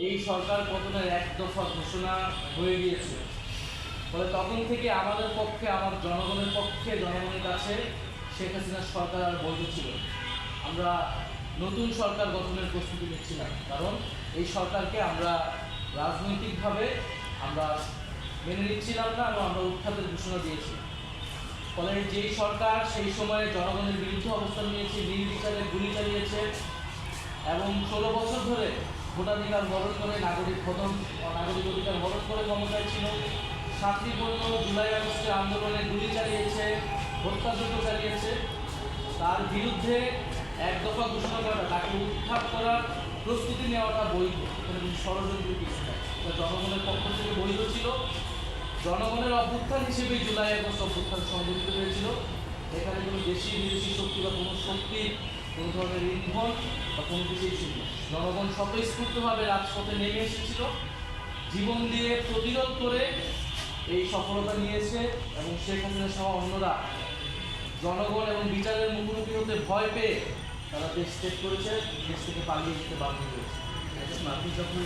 এই সরকার পতনের এক দফা ঘোষণা হয়ে গিয়েছে? ফলে তখন থেকে আমাদের পক্ষে, আমার জনগণের পক্ষে, জনগণের কাছে শেখ হাসিনার সরকার আর বৈধ ছিল আমরা নতুন সরকার গঠনের প্রস্তুতি নিচ্ছিলাম, কারণ এই সরকারকে আমরা রাজনৈতিকভাবে আমরা মেনে নিচ্ছিলাম না এবং আমরা উৎখাতের ঘোষণা দিয়েছি। ফলে যেই সরকার সেই সময়ে জনগণের বিরুদ্ধে অবস্থান নিয়েছে নির্বিচারে গুলি চালিয়েছে এবং ষোলো বছর ধরে ভোটাধিকার হরণ করে নাগরিক প্রথম নাগরিক অধিকার হরণ করে ক্ষমতায় ছিল। শান্তিপূর্ণ জুলাই আগস্টের আন্দোলনে গুলি চালিয়েছে হত্যাযজ্ঞ চালিয়েছে। তার বিরুদ্ধে এক দফা ঘোষণা করাটা তাকে উত্থাপ করার প্রস্তুতি নেওয়াটা বৈধ। ষড়যন্ত্র কিছু এটা জনগণের পক্ষ থেকে বৈধ ছিল। জনগণের অভ্যুত্থান হিসেবেই জুলাই আগস্ট অভ্যুত্থান সংগঠিত হয়েছিল। এখানে কোনো দেশি বিদেশি শক্তি বা কোনো শক্তির কোনো ধরনের ইন্ধন বা কোনো কিছুই ছিল। জনগণ স্বতঃস্ফূর্তভাবে রাজপথে নেমে এসেছিল। জীবন দিয়ে প্রতিরোধ করে এই সফলতা নিয়েছে এবং শেখ হাসিনা সহ অন্যরা। জনগণ এবং বিচারের মুখোমুখি হতে ভয় পেয়ে তারা দেশ ত্যাগ করেছে, দেশ থেকে পালিয়ে যেতে বাধ্য হয়েছে। যখন